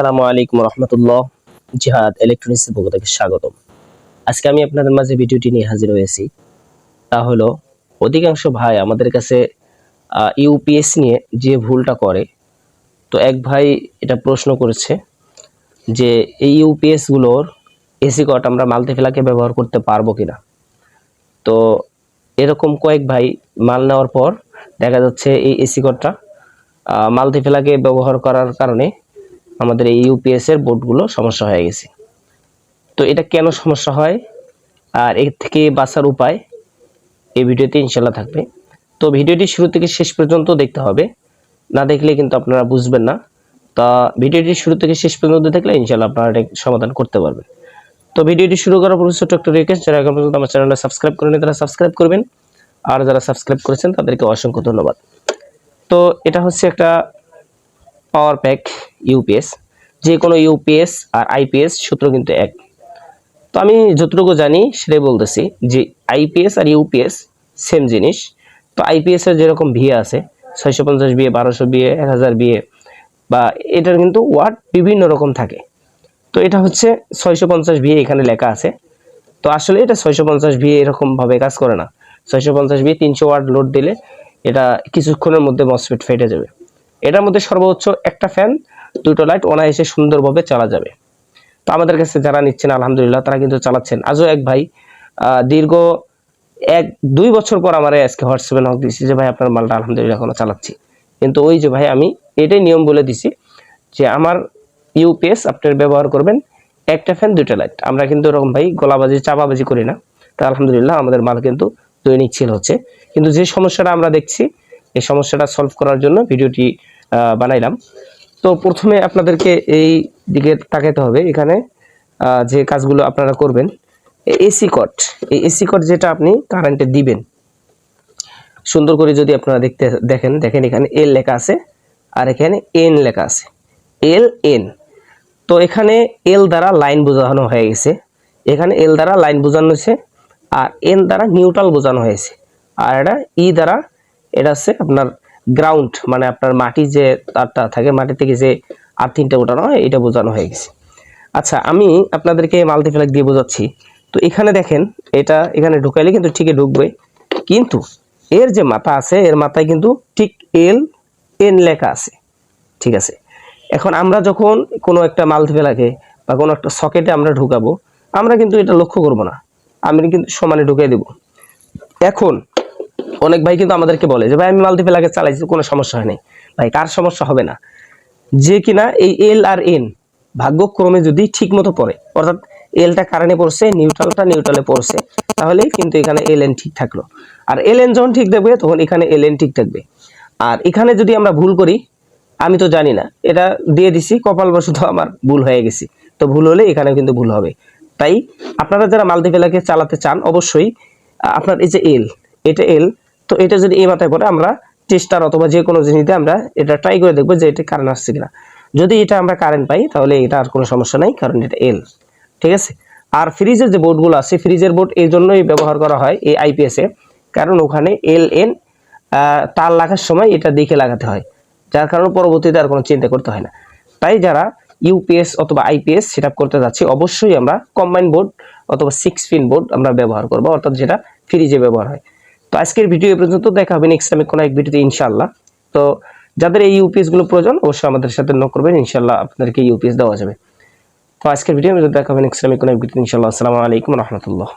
আসসালামু আলাইকুম রহমতুল্লাহ, জিহাদ ইলেকট্রনিক্সের পক্ষ থেকে স্বাগতম। আজকে আমি আপনাদের মাঝে ভিডিওটি নিয়ে হাজির হয়েছি। তা হলো, অধিকাংশ ভাই আমাদের কাছে ইউপিএস নিয়ে যে ভুলটা করে, তো এক ভাই এটা প্রশ্ন করেছে যে, এই ইউপিএসগুলোর এসি কট আমরা মাল্টিফিলাকে ব্যবহার করতে পারব কিনা? তো এরকম কয়েক ভাই মাল নেওয়ার পর দেখা যাচ্ছে এই এসি কটটা মাল্টিফিলাকে ব্যবহার করার কারণে আমাদের এই ইউপিএস এর বোর্ডগুলো সমস্যা হয়ে গেছে। তো এটা কেন সমস্যা হয়? আর এর থেকে বাঁচার উপায় এই ভিডিওতে ইনশাল্লাহ থাকবে। তো ভিডিওটি শুরু থেকে শেষ পর্যন্ত দেখতে হবে। না দেখলে কিন্তু আপনারা বুঝবেন না। তা ভিডিওটি শুরু থেকে শেষ পর্যন্ত দেখলে ইনশাল্লাহ আপনারা সমাধান করতে পারবেন। তো ভিডিওটি শুরু করার পর ছোট্ট একটা রিকোয়েস্ট যারা এখন পর্যন্ত আমার চ্যানেলটা সাবস্ক্রাইব করেনি তারা সাবস্ক্রাইব করবেন। আর যারা সাবস্ক্রাইব করেছেন তাদেরকে অসংখ্য ধন্যবাদ। তো এটা হচ্ছে একটা পাওয়ার প্যাক ইউপিএস যে কোনো ইউপিএস আর আইপিএস সূত্র কিন্তু এক। তো আমি যতটুকু জানি সেটাই বলতেছি যে আইপিএস আর ইউপিএস সেম জিনিস। তো আইপিএস এর যেরকম বিয়ে আছে, ছয়শো পঞ্চাশ বিয়ে, বারোশো বিয়ে, এক হাজার বিয়ে, বা এটার কিন্তু ওয়ার্ড বিভিন্ন রকম থাকে। তো এটা হচ্ছে ছয়শো পঞ্চাশ বিয়ে এখানে লেখা আছে। তো আসলে এটা ছয়শো পঞ্চাশ বিয়ে এরকমভাবে কাজ করে না। ছয়শো পঞ্চাশ বিয়ে তিনশো ওয়ার্ড লোড দিলে এটা কিছুক্ষণের মধ্যে মসফেট ফেটে যাবে। এটার মধ্যে সর্বোচ্চ একটা ফ্যান দুটো লাইট অনায়াসে সুন্দরভাবে চালা যাবে। তো আমাদের কাছে যারা নিচ্ছেন, আলহামদুলিল্লাহ, তারা কিন্তু চালাচ্ছেন। আজও এক ভাই দীর্ঘ এক, দুই বছর পর আমার আজকে হোয়াটসঅ্যাপে নক দিয়েছি যে, ভাই, আপনার মালটা আলহামদুলিল্লাহ এখনও চালাচ্ছি। কিন্তু ওই যে ভাই, আমি এটাই নিয়ম বলে দিছি যে, আমার ইউপিএস আপনার ব্যবহার করবেন একটা ফ্যান দুইটা লাইট আমরা কিন্তু এরকম ভাই গলাবাজি চাপাবাজি করি না। তা আলহামদুলিল্লাহ আমাদের মাল কিন্তু দৈনিক ছিল হচ্ছে। কিন্তু যে সমস্যাটা আমরা দেখছি, এই সমস্যাটা সলভ করার জন্য ভিডিওটি বানাইলাম। তো প্রথমে আপনাদেরকে এই দিকে তাকাতে হবে। এখানে যে কাজগুলো আপনারা করবেন এসি কট, এই এসি কট যেটা আপনি কারেন্টে দিবেন। সুন্দর করে যদি আপনারা দেখতে, দেখেন দেখেন এখানে এল লেখা আছে আর এখানে এন লেখা আছে। এল এন তো এখানে এল দ্বারা লাইন বোঝানো হয়ে গেছে। এখানে এল দ্বারা লাইন বোঝানো হয়েছে আর এন দ্বারা নিউট্রাল বোঝানো হয়েছে। আর এটা ই দ্বারা, এটা হচ্ছে আপনার গ্রাউন্ড মানে আপনার মাটি যে তারটা থাকে, মাটি থেকে যে আর্থিংটা ওঠানো হয়, এটা বোঝানো হয়ে গেছে। আচ্ছা আমি আপনাদেরকে মাল্টিপ্লেক দিয়ে বোঝাচ্ছি। তো এখানে দেখেন, এটা এখানে ঢুকাইলে কিন্তু ঠিকই ঢুকবে। কিন্তু এর যে মাথা আছে, এর মাথায় কিন্তু ঠিক এল এন লেখা আছে। ঠিক আছে? এখন আমরা যখন কোনো একটা মাল্টিপ্লেকে বা কোনো একটা সকেটে আমরা ঢুকাবো, আমরা কিন্তু এটা লক্ষ্য করব না। আমি কিন্তু সমানে ঢুকিয়ে দেব। এখন অনেক ভাই কিন্তু আমাদেরকে বলে যে, ভাই, আমি মাল্টিপ্লেকে চালাইছি, কোনো সমস্যা হয় নাই ভাই, কার সমস্যা হবে না। যে কিনা এই এল আর এন ভাগ্যক্রমে যদি ঠিক মতো পড়ে, অর্থাৎ এলটা কারেন্টে পড়ছে নিউট্রালটা নিউট্রালে পড়ছে, তাহলে কিন্তু এখানে এল এন ঠিক থাকল। আর এল এন যখন ঠিক থাকবে, তখন এখানে এল এন ঠিক থাকবে। আর এখানে যদি আমরা ভুল করি, আমি তো জানি না, এটা দিয়ে দিছি কপাল কপালবশত আমার ভুল হয়ে গেছি। তো ভুল হলে এখানে কিন্তু ভুল হবে। তাই আপনারা যারা মাল্টিপ্লেকে চালাতে চান, অবশ্যই আপনার এই যে এল এটা এল তো এটা যদি এই মাথায় পড়ে আমরা টেস্টার অথবা যে কোনো জিনিস আমরা এটা ট্রাই করে দেখব যে এটা কারেন্ট আসছে কিনা। যদি এটা আমরা কারেন্ট পাই, তাহলে এটা আর কোনো সমস্যা নাই, কারণ এটা এল ঠিক আছে? আর ফ্রিজের যে বোর্ডগুলো আছে ফ্রিজের বোর্ড এই জন্যই ব্যবহার করা হয় এই আইপিএস কারণ ওখানে এল এন তার লাগার সময় এটা দেখে লাগাতে হয়। যার কারণে পরবর্তীতে আর কোনো চিন্তা করতে হয় না। তাই যারা ইউপিএস অথবা আইপিএস সেট করতে যাচ্ছি, অবশ্যই আমরা কম্বাইন বোর্ড অথবা সিক্স পিন বোর্ড আমরা ব্যবহার করব, অর্থাৎ যেটা ফ্রিজে ব্যবহার হয়। তো আজকের ভিডিও পর্যন্ত দেখা হবে নেক্সট টাইমে কোনো এক ভিডিওতে ইনশাল্লাহ তো যাদের এই ইউপিএসগুলো প্রয়োজন, অবশ্যই আমাদের সাথে নক করবেন ইনশাল্লাহ আপনাদেরকে ইউপিএস দেওয়া যাবে। তো আজকের ভিডিও দেখা হবে নেক্সট টাইমে কোনো এক ভিডিওতে ইনশাল্লাহ আসসালামু আলাইকুম রহমতুল্লাহ।